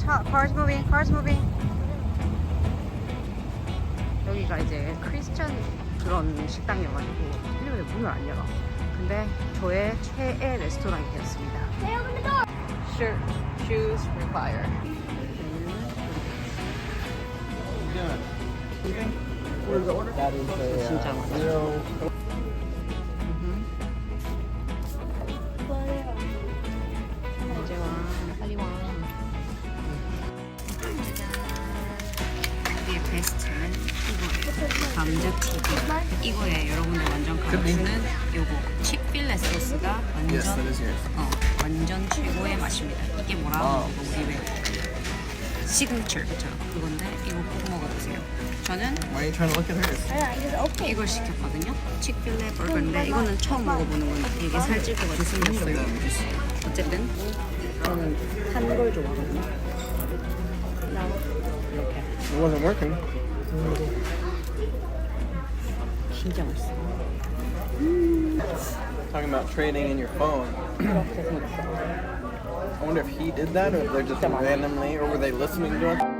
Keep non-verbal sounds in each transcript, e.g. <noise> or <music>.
차, cars moving, cars moving. 여기가 이제 크리스천 그런 식당이어가지고 일요일에 문을 안 열어. 근데 저의 최애 레스토랑이 되었습니다. Stay open the door. Shirt, shoes required. That is a 진짜 uh, 많아. 베스트는 이거예요. 감자튀김. 이거에 여러분들 완전 가르치는 요거 칙필레 소스가 완전 is yours. 어, 완전 최고의 맛입니다. 이게 뭐라 와우. 이거 우리 왜 시그니처 그죠? 그건데 이거 꼭 먹어보세요. 저는 Why are you trying to look at hers? I just open. 이걸 시켰거든요. 칙필레 버거인데 이거는 처음 먹어보는 건데 이게 살찔 것 같이 생겼어요. 어쨌든 저는 한걸 좋아하거든요. 이렇게 It wasn't working. 진짜 맛있어. Talking about trading in your phone. 이렇게 생겼어. I wonder if he did that or if they're just randomly or were they listening to us?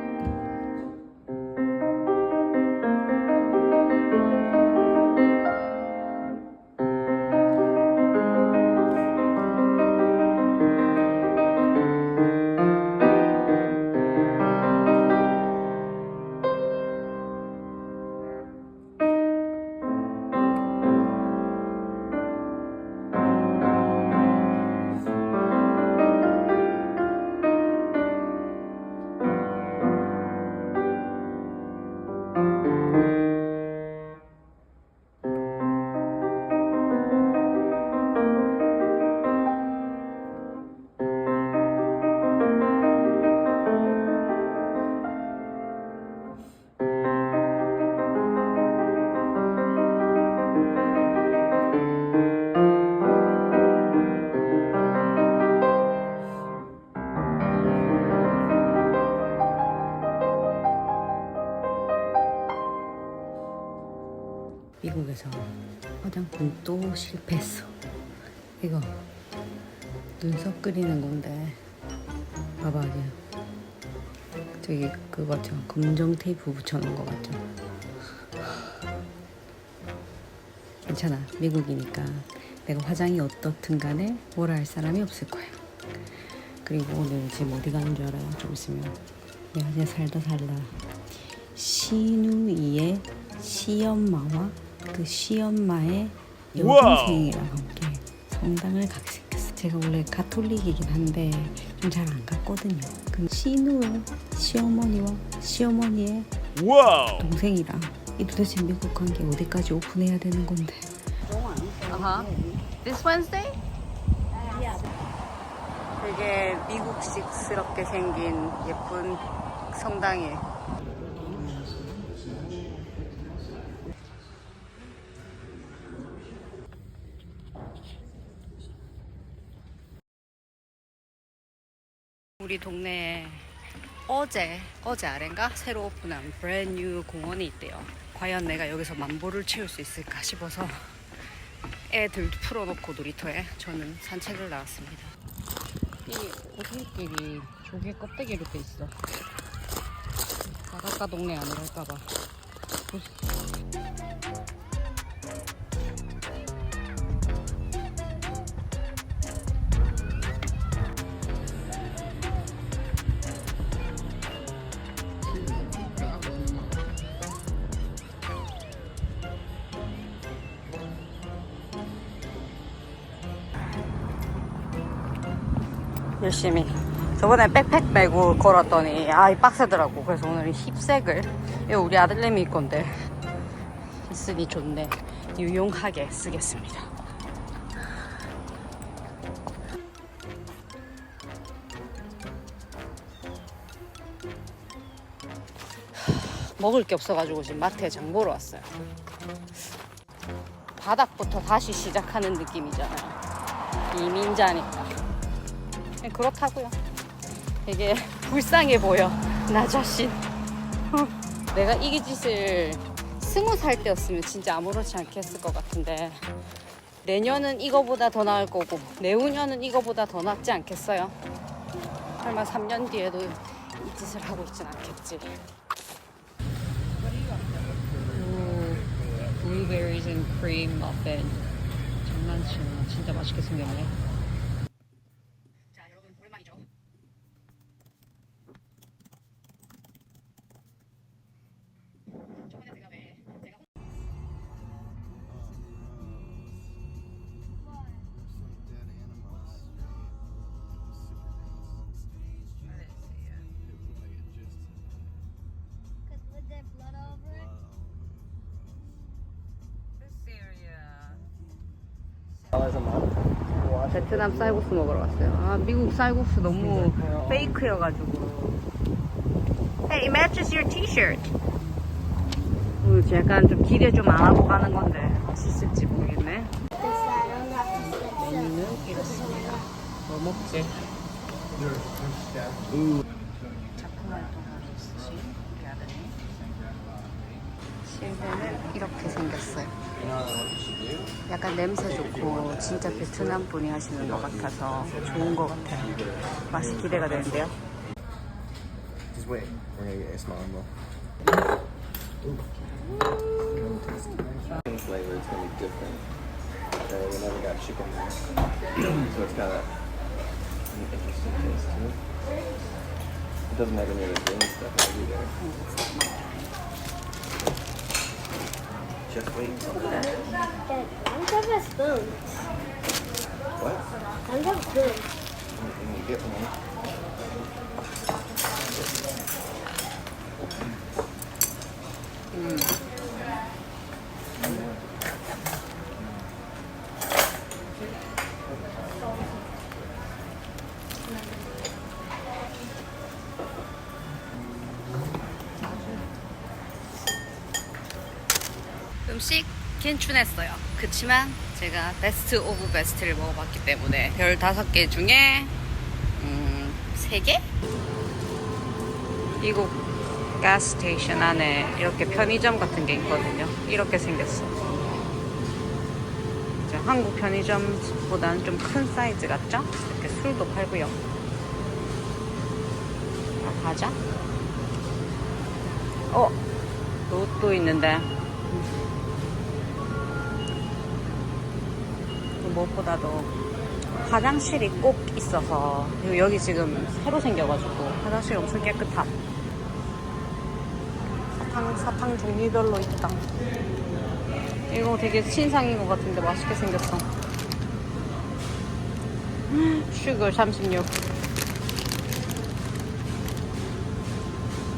미국에서 화장품 또 실패했어. 이거 눈썹 그리는 건데 봐봐 이게 저기 그거죠 검정 테이프 붙여놓은 거 같죠? 괜찮아 미국이니까 내가 화장이 어떻든 간에 뭐라 할 사람이 없을 거야. 그리고 오늘 지금 어디 가는 줄 알아요? 좀 있으면 내가 이제 살다 살다 시누이의 시엄마와 그 시엄마의 여동생이랑 함께 성당을 가게 생겼어. 제가 원래 가톨릭이긴 한데 좀 잘 안 갔거든요. 그 시누의 시어머니와 시어머니의 동생이랑 이 도대체 미국 관계 어디까지 오픈해야 되는 건데? 아하. This Wednesday? 되게 미국식스럽게 생긴 예쁜 성당에 우리 동네에 어제 어제 아래인가 새로 오픈한 브랜뉴 공원이 있대요. 과연 내가 여기서 만보를 채울 수 있을까 싶어서 애들도 풀어놓고 놀이터에 저는 산책을 나왔습니다. 이 오솔길이 조개 껍데기로 돼 있어. 바닷가 동네 아니랄까봐. 열심히. 저번에 백팩 메고 걸었더니 아이 빡세더라고. 그래서 오늘은 힙색을 이거 우리 아들내미 건데 있으니 좋네. 유용하게 쓰겠습니다. 먹을 게 없어가지고 지금 마트에 장 보러 왔어요. 바닥부터 다시 시작하는 느낌이잖아요. 이민자니까. 그냥 그렇다고요. 되게 <laughs> 불쌍해 보여. 나 자신. <laughs> 내가 이 짓을 스무 살 때였으면 진짜 아무렇지 않게 했을 것 같은데 내년은 이거보다 더 나을 거고 내후년은 이거보다 더 낫지 않겠어요? 설마 3년 뒤에도 이 짓을 하고 있진 않겠지. 오, blueberries. 장난치나 진짜 맛있게 생겼네. 베트남 쌀국수 먹으러 왔어요. 아 미국 쌀국수 너무 페이크여가지고. Hey, it matches your T-shirt. 오늘 약간 좀 기대 좀안 하고 가는 건데 맛있을지 모르겠네. 메뉴는 이렇습니다. 뭐 먹지? 작품 활동을 있으신 우리 아들이 실내는 이렇게 생겼어요. 약간 냄새 좋고 진짜 베트남 분이 하시는 것 같아서 좋은 것 같아요. 맛이 기대가 되는데요. Uh. It doesn't have any of the green stuff either. Just wait until Dad, don't have a spoon. What? I Don't have a spoon. You get one. 음식 괜춘했어요. 그치만 제가 베스트 오브 베스트를 먹어봤기 때문에 별 다섯 개 중에 음, 세 개? 미국 가스 스테이션 안에 이렇게 편의점 같은 게 있거든요. 이렇게 생겼어. 이제 한국 편의점보다는 좀 큰 사이즈 같죠? 이렇게 술도 팔고요. 아, 과자? 어, 로또 있는데. 무엇보다도 화장실이 꼭 있어서 그리고 여기 지금 새로 생겨가지고 화장실이 엄청 깨끗함. 사탕, 사탕 종류별로 있다. 이거 되게 신상인 것 같은데 맛있게 생겼어. 슈글 36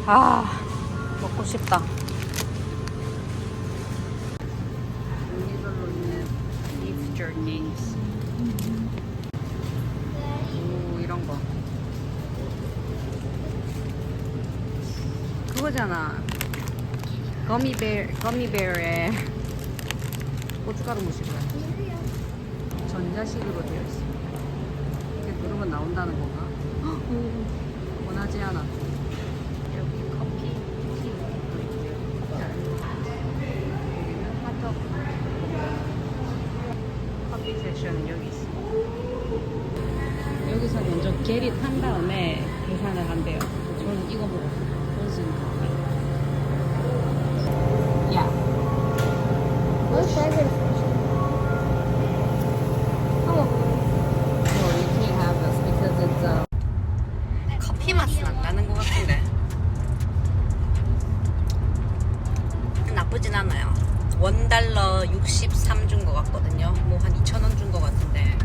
아, 먹고 싶다. 그거잖아. 거미베, 거미베어에 고춧가루 무시고요. 전자식으로 되어 있습니다. 이게 누르면 나온다는 건가? 원하지 않아. 여기 커피, 있고요. 여기는 핫도그. 커피 세션은 여기 있습니다. 여기서 먼저 게리 탄 다음에 계산을 한대요. 저는 이거 먹었어요. 63 준 것 같거든요. 뭐 한 2,000원 준 것 같은데.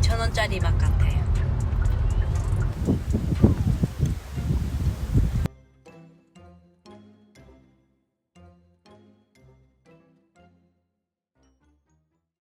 2,000원짜리 맛 같아요.